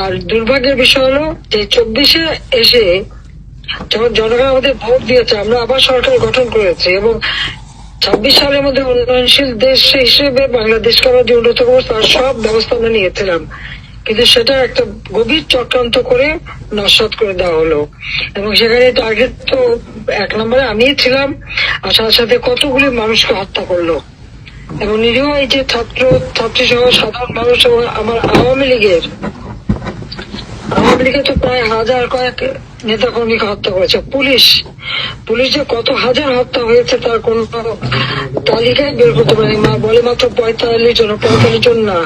আর দুর্ভাগ্যের বিষয় হলো যে চব্বিশে এসে যখন জনগণ আমাদের ভোট দিয়েছে, আমরা আবার সরকার গঠন করেছি এবং ছাব্বিশ সালের মধ্যে উন্নয়নশীল দেশ হিসেবে বাংলাদেশকে আমরা যে উন্নত করব সব ব্যবস্থা আমরা নিয়েছিলাম। কিন্তু সেটা একটা গভীর চক্রান্ত করে নস্বাত করে দেওয়া হলো। এবং সেখানে টার্গেট তো এক নম্বরে আমিই ছিলাম, আর সাথে সাথে কতগুলি মানুষকে হত্যা করল। এবং নিরীহ এই যে ছাত্র ছাত্রী সহ সাধারণ মানুষ এবং আমার আওয়ামী লীগের আওয়ামী লীগে তো প্রায় হাজার কয়েক নেতা কর্মীকে হত্যা করেছে। পুলিশ পুলিশ যে কত হাজার হত্যা হয়েছে তার কোন তালিকায় বের করতে পারেনি। মা বলে মাত্র পঁয়তাল্লিশ জন পঁয়তাল্লিশ জন না,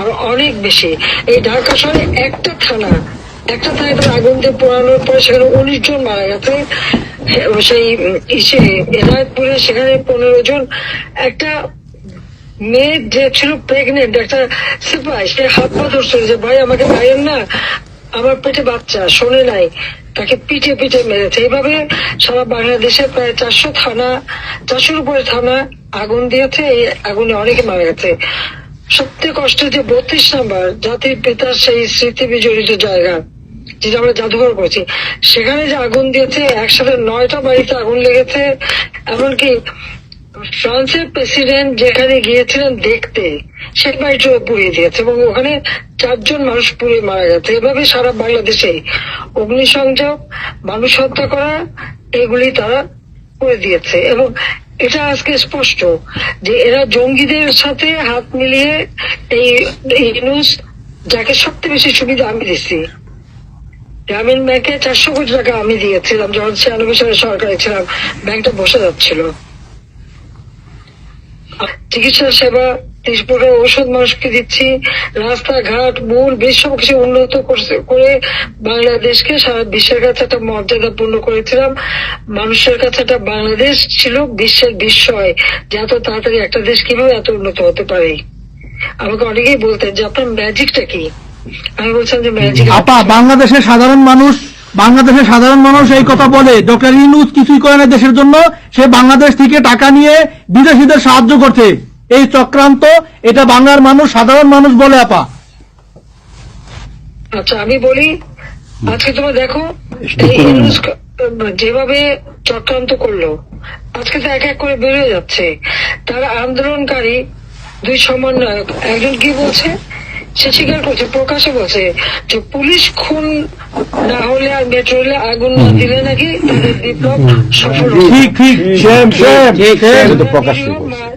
আর অনেক বেশি। এই ঢাকা শহরে একটা থানা, একটা থানায় তার আগুন দিয়ে পোড়ানোর পরে সেখানে উনিশ জন মারা গেছে। সেই ইসে এনায়তপুরে সেখানে পনেরো জন। একটা মেয়ে যে ছিল প্রেগনেন্ট একটা সিপাই, সে হাত পা ধরছিল যে, ভাই, আমাকে মারেন না। আমার পেটে বাচ্চা, শোনে নাই, তাকে পিঠে পিঠে মেরেছে। এইভাবে সারা বাংলাদেশে প্রায় চারশো থানা, চারশোর উপরে থানা আগুন দিয়েছে, এই আগুনে অনেকে মারা গেছে। সবথেকে কষ্ট যে বত্রিশ নাম্বার জাতির পিতার সেই স্মৃতি বিজড়িত জায়গা, যেটা আমরা জাদুঘর করছি সেখানে যে আগুন দিয়েছে, একসাথে নয়টা বাড়িতে আগুন লেগেছে, এমনকি ফ্রান্সের প্রেসিডেন্ট যেখানে গিয়েছিলেন দেখতে বাড়িটাও পুড়িয়ে দিয়েছে এবং ওখানে চারজন মানুষ পুড়ে মারা গেছে। এভাবে সারা বাংলাদেশে অগ্নিসংযোগ, মানুষ হত্যা করা, এগুলি তারা করে দিয়েছে। এবং এটা আজকে স্পষ্ট যে এরা জঙ্গিদের সাথে হাত মিলিয়ে এই এই নিউজ যাকে সবচেয়ে বেশি সুবিধা আমি দিচ্ছি গ্রামীণ ব্যাংকে চারশো কোটি টাকা আমি দিয়েছিলাম, যখন ছিয়ানব্বই সালে সরকারে ছিলাম, ব্যাংকটা বসে যাচ্ছিল। চিকিৎসা সেবা তিরিশ প্রকার ঔষধ মানুষকে দিচ্ছি। রাস্তাঘাট মূল বেশ সব কিছু উন্নত করছে- করে বাংলাদেশকে সারা বিশ্বের কাছে একটা মর্যাদা পূর্ণ করেছিলাম। মানুষের কাছে একটা বাংলাদেশ ছিল বিশ্বের বিস্ময় যে এত তাড়াতাড়ি একটা দেশ কীভাবে এত উন্নত হতে পারে? আমাকে অনেকেই বলতেন যে আপনার ম্যাজিকটা কি? আমি বলছিলাম যে ম্যাজিক আপা বাংলাদেশের সাধারণ মানুষ বাংলাদেশের সাধারণ মানুষ এই কথা বলে। ডক্টর ইউনুস কিছুই করে না দেশের জন্য। সে বাংলাদেশ থেকে টাকা নিয়ে বিদেশিদের সাহায্য করছে। এই চক্রান্ত এটা বাংলার মানুষ সাধারণ মানুষ বলে আপা। আচ্ছা আমি বলি আজকে তোমরা দেখো এই যেভাবে চক্রান্ত করল আজকে তো এক এক করে বেরিয়ে যাচ্ছে। তারা আন্দোলনকারী দুই সমন্বয়ক একজন কি বলছে? সে স্বীকার করছে প্রকাশে বলছে যে পুলিশ খুন না হলে আর মেট্রো রেলে আগুন না দিলে নাকি তাদের বিপ্লব সফল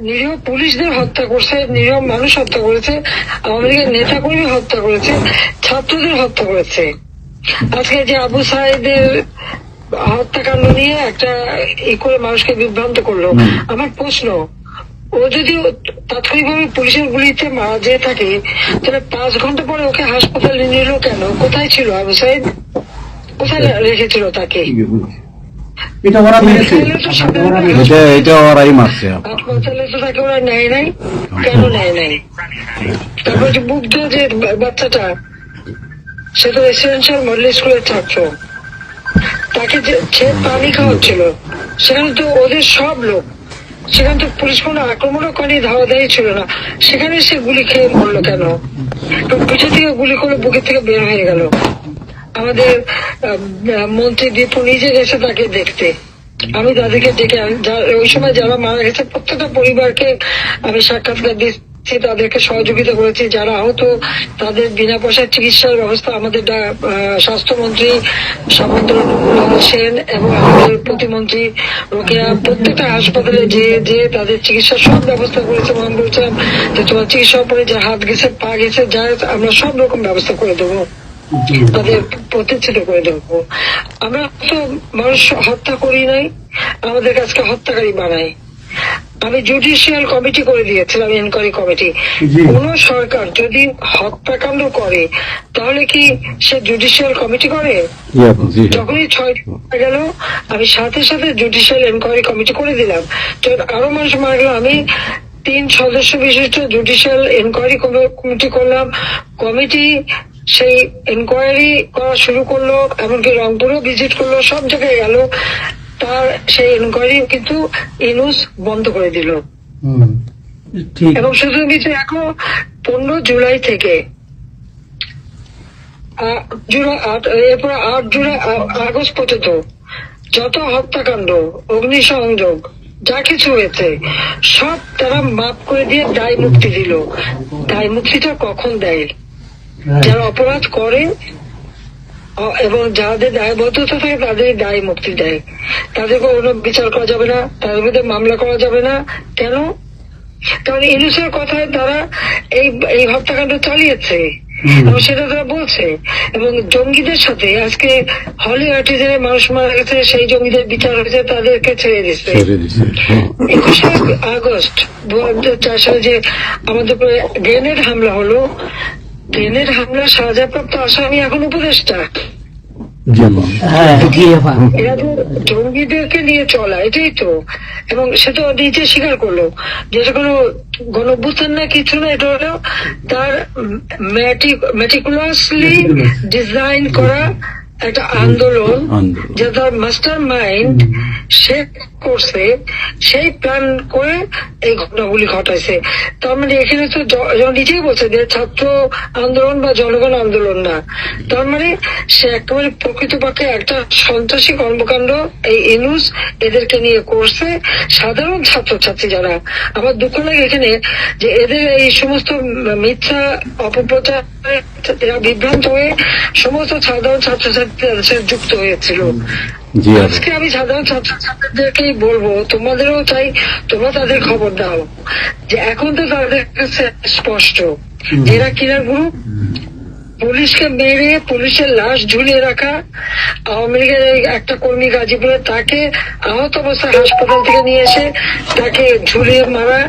নিরীহ পুলিশদের হত্যা করছে নিরীহ মানুষ হত্যা করেছে আওয়ামী লীগের নেতাকর্মী হত্যা করেছে ছাত্রদের হত্যা করেছে। আজকে যে আবু সাহেদের হত্যাকাণ্ড নিয়ে একটা ই করে মানুষকে বিভ্রান্ত করল আমার প্রশ্ন ও যদি তাৎক্ষণিকভাবে পুলিশের গুলিতে মারা যেয়ে থাকে তাহলে পাঁচ ঘণ্টা পরে ওকে হাসপাতালে নিল কেন? কোথায় ছিল আবু সাহেদ কোথায় রেখেছিল তাকে? এটা ওরা মেরেছে। তাহলে তো সাধারণ এটা এটা ওরাই মারছে। হাসপাতালে তো তাকে ওরা নেয় নাই। কেন নেয় নাই? তারপর যে যে বাচ্চাটা সে তো রেসিডেন্সিয়াল মডেল স্কুলের ছাত্র। তাকে যে সে পানি খাওয়াচ্ছিল। সেখানে তো ওদের সব লোক। সেখানে থেকে পুলিশ কোনো আক্রমণও করেনি ধাওয়া দেয় ছিল না। সেখানে সে গুলি খেয়ে মরলো কেন? তো পিছু থেকে গুলি করে বুকের থেকে বের হয়ে গেল। আমাদের মন্ত্রী দীপু নিজে গেছে তাকে দেখতে। আমি তাদেরকে ডেকে ওই সময় যারা মারা গেছে, প্রত্যেকটা পরিবারকে আমি সাক্ষাৎকার দিচ্ছি তাদেরকে সহযোগিতা করেছি। যারা আহত তাদের বিনা পয়সার চিকিৎসার ব্যবস্থা আমাদের স্বাস্থ্যমন্ত্রী সামন্ত সেন এবং আমাদের প্রতিমন্ত্রী রোকেয়া প্রত্যেকটা হাসপাতালে যে যে তাদের চিকিৎসার সব ব্যবস্থা করেছে আমি বলছিলাম যে তোমার চিকিৎসার পরে যে হাত গেছে পা গেছে যা আমরা সব রকম ব্যবস্থা করে দেবো। তাদের প্রতিষ্ঠিত করে দেবো। আমরা তো মানুষ হত্যা করি নাই আমাদের কাছকে হত্যাকারী বানাই আমি জুডিশিয়াল কমিটি করে দিয়েছিলাম এনকোয়ারি কমিটি। কোন সরকার যদি হত্যাকাণ্ড করে তাহলে কি সে জুডিশিয়াল কমিটি করে? যখনই ছয় গেল আমি সাথে সাথে জুডিশিয়াল এনকোয়ারি কমিটি করে দিলাম। যখন আরও মানুষ মারা গেল আমি তিন সদস্য বিশিষ্ট জুডিশিয়াল এনকোয়ারি কমিটি করলাম। কমিটি সেই এনকোয়ারি করা শুরু করল এমনকি রংপুরও ভিজিট করল সব জায়গায় গেল। তার সেই এনকোয়ারি কিন্তু ইনুস বন্ধ করে দিল। এবং শুধু কিছু এখন পনেরো জুলাই থেকে জুলাই আট এরপর আট জুলাই আগস্ট পর্যন্ত যত হত্যাকাণ্ড অগ্নিসংযোগ যা কিছু হয়েছে সব তারা মাফ করে দিয়ে দায় মুক্তি দিল। দায় মুক্তিটা কখন দেয়? যারা অপরাধ করে এবং যাদের দায়বদ্ধতা থাকে তাদের দায় মুক্তি দেয়। তাদের কোনো বিচার করা যাবে না তাদের বিরুদ্ধে মামলা করা যাবে না। কেন? কারণ ইনুসের কথায় তারা এই এই হত্যাকাণ্ড চালিয়েছে। এবং সেটা তারা বলছে। এবং জঙ্গিদের সাথে আজকে হলি আর্টিজেনের মানুষ মারা গেছে সেই জঙ্গিদের বিচার হয়েছে তাদেরকে ছেড়ে দিচ্ছে একুশে আগস্ট দু হাজার চার সালে যে আমাদের উপরে গ্রেনেড হামলা হলো গ্রেনেড হামলা সাজাপ্রাপ্ত আসামি এখন উপদেষ্টা? হ্যাঁ এরা তো জঙ্গিদেরকে নিয়ে চলা এটাই তো। এবং সেটা তো নিজে স্বীকার করল যেটা কোনো গণভ্যুত্থান না কিছু না এটা হলো তার ম্যাটিকুলাসলি ডিজাইন করা একটা আন্দোলন। যে তার মাস্টার মাইন্ড সে করছে সেই প্ল্যান করে এই ঘটনাগুলি ঘটাইছে। তার মানে এখানে তো নিজেই বলছে যে ছাত্র আন্দোলন বা জনগণ আন্দোলন না। তার মানে সে একেবারে প্রকৃতপক্ষে একটা সন্ত্রাসী কর্মকাণ্ড এই ইনুস এদেরকে নিয়ে করছে সাধারণ ছাত্রছাত্রী যারা। আমার দুঃখ লাগে এখানে যে এদের এই সমস্ত মিথ্যা অপপ্রচার বিভ্রান্ত হয়ে সমস্ত সাধারণ ছাত্রছাত্রী যুক্ত হয়েছিল। আজকে আমি সাধারণ ছাত্রছাত্রীদেরকেই বলব তোমাদেরও চাই তোমরা তাদের খবর দাও। যে এখন তো তাদের কাছে স্পষ্ট। এরা কিনার গ্রুপ পুলিশকে মেরে পুলিশের লাশ ঝুলিয়ে রাখা আওয়ামী লীগের একটা কর্মী গাজীপুরে তাকে আহত অবস্থায় হাসপাতাল থেকে নিয়ে এসে তাকে ঝুলিয়ে মারা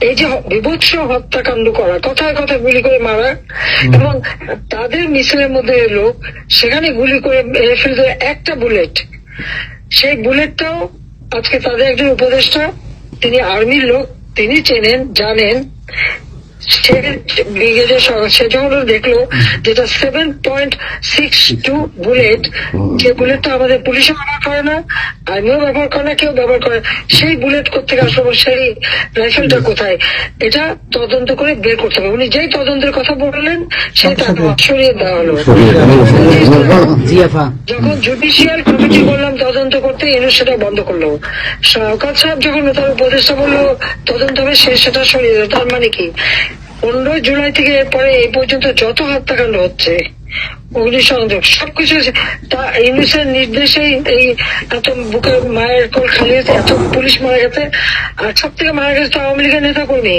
এই যে বিভৎস হত্যাকাণ্ড করা কথায় কথায় গুলি করে মারা এবং তাদের মিছিলের মধ্যে এলো সেখানে গুলি করে মেরে ফেলতে একটা বুলেট। সেই বুলেটটাও আজকে তাদের একজন উপদেষ্টা তিনি আর্মির লোক তিনি চেনেন জানেন সে ব্রিগেডের সে যখন দেখল যেটা seven point six two bullet যে বুলেটটা আমাদের পুলিশও ব্যবহার করে না আর্মিও ব্যবহার করে না কেউ ব্যবহার করে না। সেই বুলেট করতে আসলো সেই রাইফেলটা কোথায়? এটা তদন্ত করে বের করতে হবে। উনি যেই তদন্তের কথা বললেন সেই তাকে সরিয়ে দেওয়া হলো। যখন জুডিশিয়াল কমিটি বললাম তদন্ত করতে এনে সেটা বন্ধ করল। সরকার সাহেব যখন তার উপদেষ্টা বলল তদন্ত হবে সে সেটা সরিয়ে দিল তার মানে কি? পনেরোই জুলাই থেকে এরপরে এই পর্যন্ত যত হত্যাকাণ্ড হচ্ছে অগ্নিসংযোগ সবকিছু তা ইউনিসের নির্দেশেই এই এত বুকে মায়ের কোল খালি এত পুলিশ মারা গেছে। আর সব থেকে মারা গেছে তো আওয়ামী লীগের নেতা কর্মী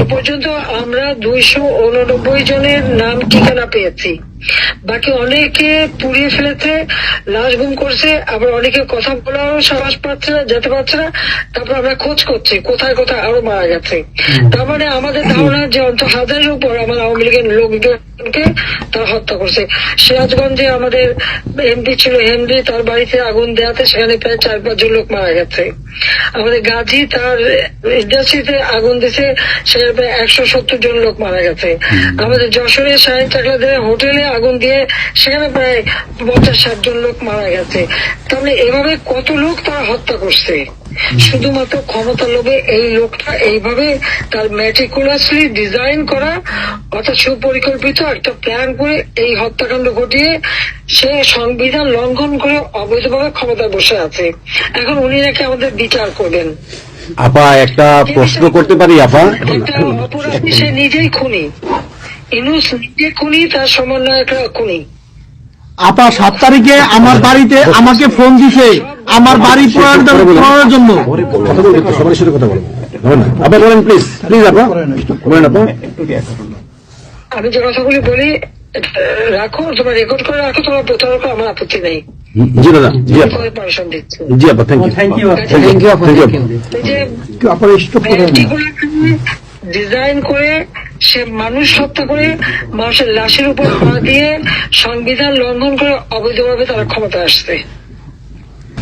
এ পর্যন্ত আমরা দুইশো উননব্বই জনের নাম ঠিকানা পেয়েছি। বাকি অনেকে পুড়িয়ে ফেলেছে লাশ গুম করছে আবার অনেকে কথা বলারও সাহস পাচ্ছে না যেতে পারছে না। তারপর আমরা খোঁজ করছি কোথায় কোথায় আরও মারা গেছে। তার মানে আমাদের ধারণা যে অন্ত হাজারের উপর আমার আওয়ামী লীগের লোকজনকে তারা হত্যা করছে। সিরাজগঞ্জে আমাদের এমপি ছিল হেনরি তার বাড়িতে আগুন দেওয়াতে সেখানে প্রায় চার পাঁচজন লোক মারা গেছে। আমাদের গাজী তার ইন্ডাস্ট্রিতে আগুন দিছে সেখানে প্রায় একশো সত্তর জন লোক মারা গেছে। আমাদের যশোরে শাহিন চাকলাদের হোটেলে আগুন দিয়ে সেখানে প্রায় পঞ্চাশ ষাট জন লোক মারা গেছে। তাহলে এভাবে কত লোক তারা হত্যা করছে? শুধুমাত্র ক্ষমতা লোভে এই লোকটা এইভাবে তার ম্যাটিকুলাসলি ডিজাইন করা অর্থাৎ সুপরিকল্পিত একটা প্ল্যান করে এই হত্যাকাণ্ড ঘটিয়ে সে সংবিধান লঙ্ঘন করে অবৈধভাবে ক্ষমতায় বসে আছে। এখন উনি নাকি আমাদের বিচার করবেন। আপা একটা প্রশ্ন করতে পারি আপা? অপরাধী সে নিজেই খুনি? ইনুস নিজে খুনি তার সমন্বয়করা খুনি। আপা সাত তারিখে আমার বাড়িতে আমাকে ফোন দিছে। আমার বাড়ি পোড়ানোর জন্য। কথা সবার সাথে কথা বলবেন বলেন বলেন প্লিজ প্লিজ আপা বলেন আপা আমি যে কথাগুলি বলি রাখো তোমরা রেকর্ড করে রাখো তোমার প্রতারক আমার আপত্তি নেই। জি দাদা জি আপা তোমাদের পারমিশন দিচ্ছি জি আপা thank you thank you thank you আপা থ্যাংক ইউ থ্যাংক ইউ এই যে আপনার স্টপ করে ডিজাইন করে সে মানুষ হত্যা করে মানুষের লাশের উপর পা দিয়ে সংবিধান লঙ্ঘন করে অবৈধভাবে তারা ক্ষমতা আসছে।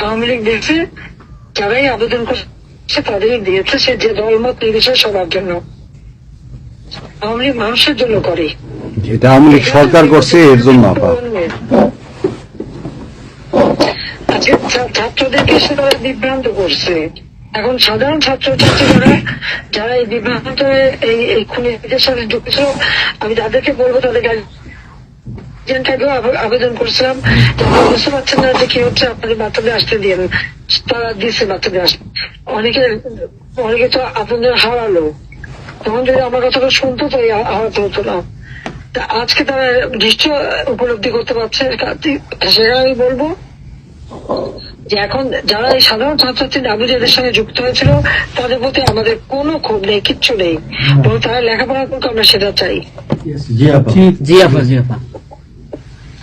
আওয়ামী লীগ দেখছে যারাই আবেদন করছে তাদেরই দিয়েছে সে যে মত নির্বিশেষে সবার জন্য। আওয়ামী লীগ মানুষের জন্য করে। এটা আওয়ামী লীগ সরকার করছে এর জন্য আপা ছাত্রদেরকে সে তারা বিভ্রান্ত করছে। এখন সাধারণ ছাত্র ছাত্রীরা যারা এই বিভ্রান্ত এই খুনিদের সাথে যুক্ত ছিল আমি তাদেরকে বলব তাদের আবেদন করছিলাম। বুঝতে পারছেন না যে কি হচ্ছে আপনাদের বাচ্চাদের আসতে দিন। তারা দিচ্ছে বাচ্চাদের আসতে অনেকে অনেকে তো আপনাদের হারালো। তখন যদি আমার কথাটা শুনতো তো হারাতে হতো না। আজকে তারা নিশ্চয় উপলব্ধি করতে পারছে। সেখানে আমি বলব যে এখন যারা এই সাধারণ ছাত্রছাত্রী দাবি যাদের সঙ্গে যুক্ত হয়েছিল তাদের প্রতি আমাদের কোনো ক্ষোভ নেই কিচ্ছু নেই। তারা লেখাপড়া করতে আমরা সেটা চাই। জি আপা। জি আপা জি আপা।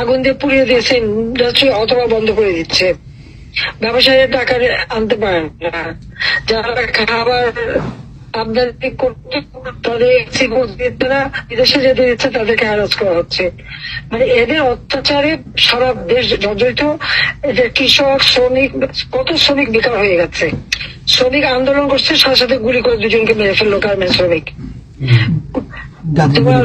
আগুন দিয়ে পুড়িয়ে দিয়েছে ইন্ডাস্ট্রি অথবা বন্ধ করে দিচ্ছে। ব্যবসায়ীরা টাকা আনতে পারেন না। যারা খাবার আমদানি করতে তাদের এক্সিপোর্ট দিতে না বিদেশে যেতে দিচ্ছে তাদেরকে হ্যারাস করা হচ্ছে। মানে এদের অত্যাচারে সারা দেশ জর্জরিত। এদের কৃষক শ্রমিক কত শ্রমিক বেকার হয়ে গেছে। শ্রমিক আন্দোলন করছে সাথে সাথে গুলি করে দুজনকে মেরে ফেলল গার্মেন্ট শ্রমিক। তোমার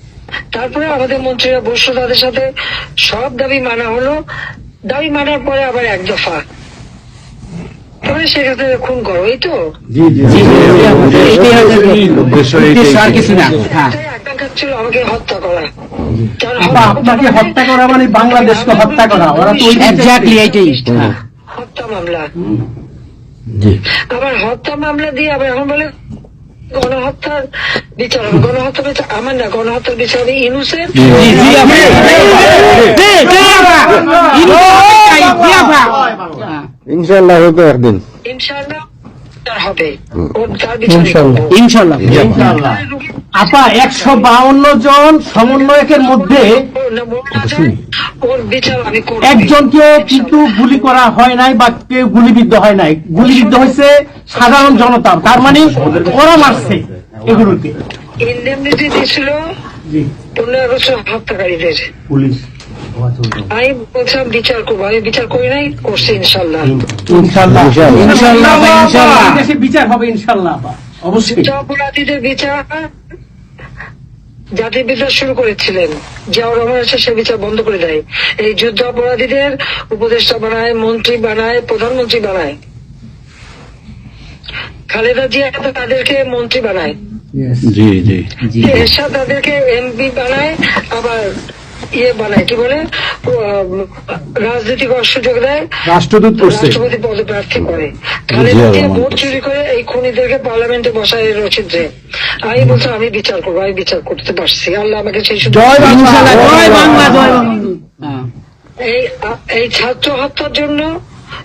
তারপরে আমাদের মন্ত্রীরা বসল তাদের সাথে সব দাবি মানা হলো দাবি মানার পরে আবার এক দফা তবে সেক্ষেত্রে খুন করো এই তো হ্যাঁ ছিল আমাকে হত্যা করা আপনাকে হত্যা করা মানে বাংলাদেশকে হত্যা করা ওরা তো ওই এক্স্যাক্টলি এইটাই হ্যাঁ হত্যা মামলা আবার হত্যা মামলা দিয়ে আবার এখন বলে গণহত্যার বিচার হবে গণহত্যা বিচার আমার না গণহত্যার বিচার হবে ইনুসের হ্যাঁ, ইনশাল্লাহ হবে একদিন ইনশাল্লাহ তার হবে ইনশাল্লাহ ইনশাল্লাহ আপা একশো বাউন্ন জন সমন্বয়কের মধ্যে একজনকে কিন্তু গুলি করা হয় নাই বা কেউ গুলিবিদ্ধ হয় নাই। গুলিবিদ্ধ হয়েছে সাধারণ জনতা তার মানে ওরা মারছে এগুলোকে। ইন্ডেমনিটি দিয়েছিল জি। হত্যাকারীদের। পুলিশ। আমি বলছিলাম বিচার করব আমি বিচার করি নাই করছি ইনশাল্লাহ। বিচার হবে ইনশাল্লাহ অবশ্যই। অপরাধীদের বিচার জাতির বিচার শুরু করেছিলেন জিয়াউর রহমান এসে সে বিচার বন্ধ করে দেয়। এই যুদ্ধ অপরাধীদের উপদেষ্টা বানায় মন্ত্রী বানায় প্রধানমন্ত্রী বানায়। খালেদা জিয়া তো তাদেরকে মন্ত্রী বানায়। জি জি। এরশাদ তাদেরকে এমপি বানায় আবার ইয়ে বানায় কি বলে? রাজনৈতিক অসুযোগ দেয় রাষ্ট্রদূত রাষ্ট্রপতি পদে প্রার্থী করে। তাহলে ভোট চুরি করে এই খুনিদেরকে পার্লামেন্টে বসায় রচিত যে। আমি বলছো আমি বিচার করব আমি বিচার করতে পারছি। আল্লাহ আমাকে সেই সুযোগ জয় বাংলা ইনশাআল্লাহ জয় বাংলা জয় বাংলা। হ্যাঁ এই এই ছাত্র হত্যার জন্য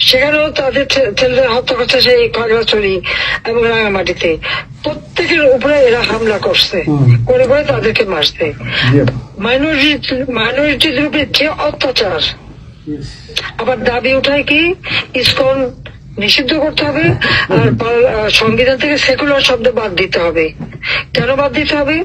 সেখানেও তাদের ছেলেদের হত্যা করছে সেই খাগড়াছড়ি এবং রাঙামাটিতে। প্রত্যেকের উপরে এরা হামলা করছে। করে করে তাদেরকে মারছে। মাইনরিটি মাইনরিটিদের উপরে যে অত্যাচার। আবার দাবি উঠায় কি? ইসকন নিষিদ্ধ করতে হবে আর সংবিধান থেকে সেকুলার শব্দ বাদ দিতে হবে। কেন বাদ দিতে হবে?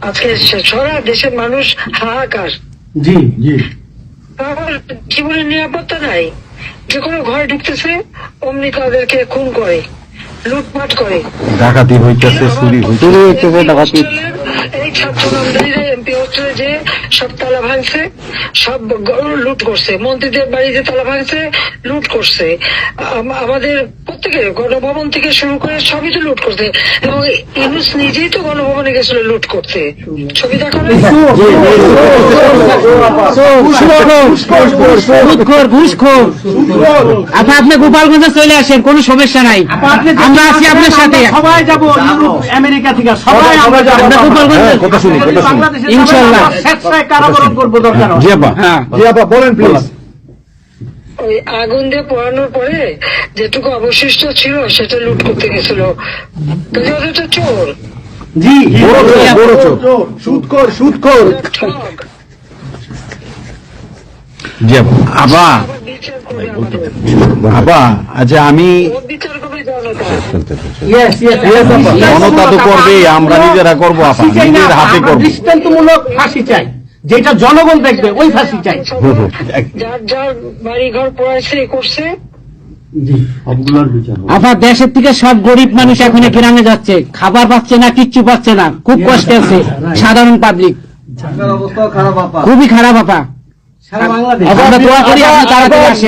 আজকে সারা দেশের মানুষ হাহাকার। জি জি। আমার জীবনের নিরাপত্তা নাই। যে কোনো ঘরে ঢুকতেছে অমনি তাদেরকে খুন করে লুটপাট করে। ডাকাতি হইতেছে চুরি হইতেছে। এই ছাত্র নামদারিরা এমপি হোস্টেলে যে সব তালা ভাঙছে সব লুট করছে মন্ত্রীদের বাড়িতে তালা ভাঙছে লুট করছে। আমাদের প্রত্যেকের গণভবন থেকে শুরু করে সবই তো লুট করতে এবং ইউনুস নিজেই তো গণভবনে গেছিল লুট করতে। ছবি দেখো আপা আপনি গোপালগঞ্জে চলে আসেন কোনো সমস্যা নাই। আমরা আছি আপনার সাথে। সবাই যাব আমেরিকা থেকে সবাই আমরা যাব। কথা শুনি কথা শুনি। ইনশাআল্লাহ। স্বেচ্ছায় কারাবরণ করব দরকার জি আপা হ্যাঁ। জি আপা বলেন। প্লিজ ওই আগুন দিয়ে পোড়ানোর পরে যেটুকু অবশিষ্ট ছিল সেটা লুট করতে গেছিল। চোর। জি বড় চোর, বড় কর ঠক জি আপা আচ্ছা আমি জনতা তো করবে আমরা নিজেরা করব আপা নিজের হাতে করব। দৃষ্টান্তমূলক ফাঁসি চাই। যেটা জনগণ দেখবে ওই ফাঁসি চাই। যার যার বাড়ি ঘর পড়াইছে করছে আপা দেশের থেকে সব গরিব মানুষ এখন গ্রামে যাচ্ছে। খাবার পাচ্ছে না কিচ্ছু পাচ্ছে না। খুব কষ্টে আছে। সাধারণ পাবলিক খুবই খারাপ আপা।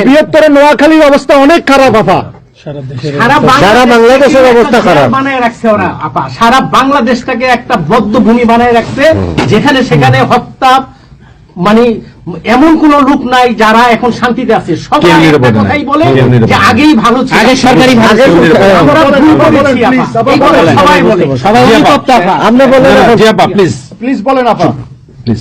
বৃহত্তর নোয়াখালীর অবস্থা অনেক খারাপ আপা। সারা সারা বাংলাদেশের অবস্থা খারাপ। বানায় রাখছে ওরা আপা। সারা বাংলাদেশটাকে একটা বদ্ধ ভূমি বানায় রাখছে যেখানে সেখানে হত্যা মানে এমন কোন লোক নাই যারা এখন শান্তিতে আছে। সবাই বলে যে আগেই ভালো ছিল। আগে সরকারি সবাই বলে। আপনি বলেন। প্লিজ প্লিজ বলেন আপা। প্লিজ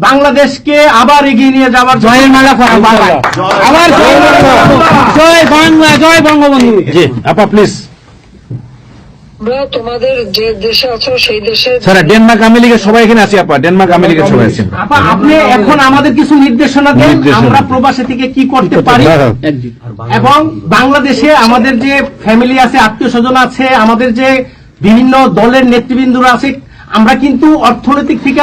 বাংলাদেশকে আবার এগিয়ে নিয়ে যাওয়ার জয়ের মালা বাবা আবার জয় জয় বাংলা জয় বঙ্গবন্ধু। জি আপা প্লিজ আমরা তোমাদের যে দেশে আছো সেই দেশে স্যার ডেনমার্ক আমেরিকা সবাই এখানে আছি আপা। ডেনমার্ক আমেরিকা সবাই আছেন আপা আপনি এখন আমাদের কিছু নির্দেশনা দেন আমরা দিন। থেকে কি করতে পারি? এবং বাংলাদেশে আমাদের যে ফ্যামিলি আছে আত্মীয় স্বজন আছে আমাদের যে বিভিন্ন দলের নেতৃবৃন্দরা আছে আমরা কিন্তু অর্থনৈতিক থেকে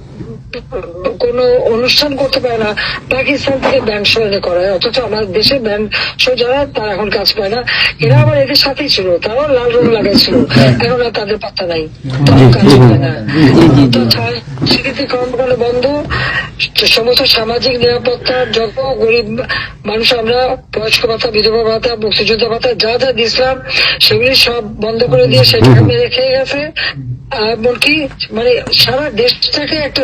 কোন অনুষ্ঠান করতে পারে না পাকিস্তান থেকে ব্যান্ড শো এনে করায়। অথচ আমার দেশে ব্যান্ড শো যারা তারা এখন কাজ পায় না। এরা আবার এদের সাথেই ছিল তারাও লাল রং লাগাইছিল এখন আর তাদের পাত্তা নাই। তারাও কাজ পায় না। তো কর্মকাণ্ড বন্ধ। সমস্ত সামাজিক নিরাপত্তা যত গরিব মানুষ আমরা বয়স্ক ভাতা বিধবা ভাতা মুক্তিযোদ্ধা ভাতা যা যা দিছিলাম সেগুলি সব বন্ধ করে দিয়ে সেটা মেরে খেয়ে গেছে। এমনকি মানে সারা দেশটাকে একটা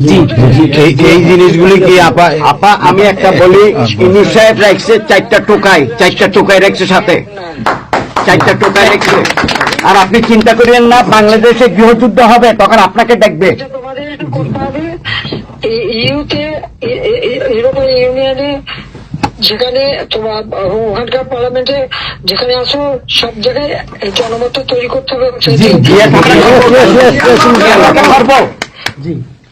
এই এই জিনিসগুলি কি আপা আপা আমি একটা বলি ইনু সাহেব রাখছে চারটা টোকাই চারটা টোকাই রাখছে সাথে চারটা টোকাই রাখছে আর আপনি চিন্তা করিয়েন না বাংলাদেশে গৃহযুদ্ধ হবে তখন আপনাকে দেখবে ইউতে ইউরোপিয়ান ইউনিয়নে যেখানে তোমার ওখানকার পার্লামেন্টে যেখানে আসো সব জায়গায় এই জনমতটা তৈরি করতে হবে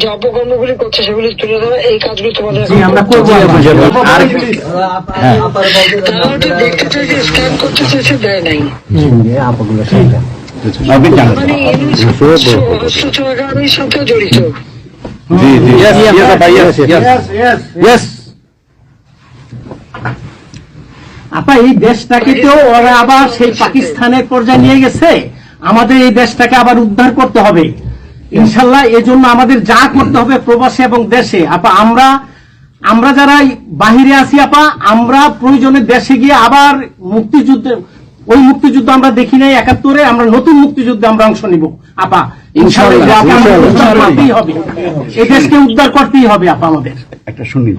যে অপকর্মগুলি করছে সেগুলি তুলে ধরা এই কাজগুলি তোমাদের জি আমরা করব আর তারা ওটা দেখতে স্ক্যান করতে চাইছে দেয় নাই। মানে সাথে জড়িত। জি জি। ইয়েস আপা এই দেশটাকে তো ওরা আবার সেই পাকিস্তানের পর্যায়ে নিয়ে গেছে। আমাদের এই দেশটাকে আবার উদ্ধার করতে হবে। ইনশাল্লাহ এই জন্য আমাদের যা করতে হবে প্রবাসে এবং দেশে। আপা আমরা আমরা যারা বাহিরে আছি আপা আমরা প্রয়োজনে দেশে গিয়ে আবার মুক্তিযুদ্ধে ওই মুক্তিযুদ্ধ আমরা দেখি নাই একাত্তরে আমরা নতুন মুক্তিযুদ্ধে আমরা অংশ নিব। আপা ইনশাল্লাহ হবে। এই দেশকে উদ্ধার করতেই হবে আপা আমাদের। একটা শুনি।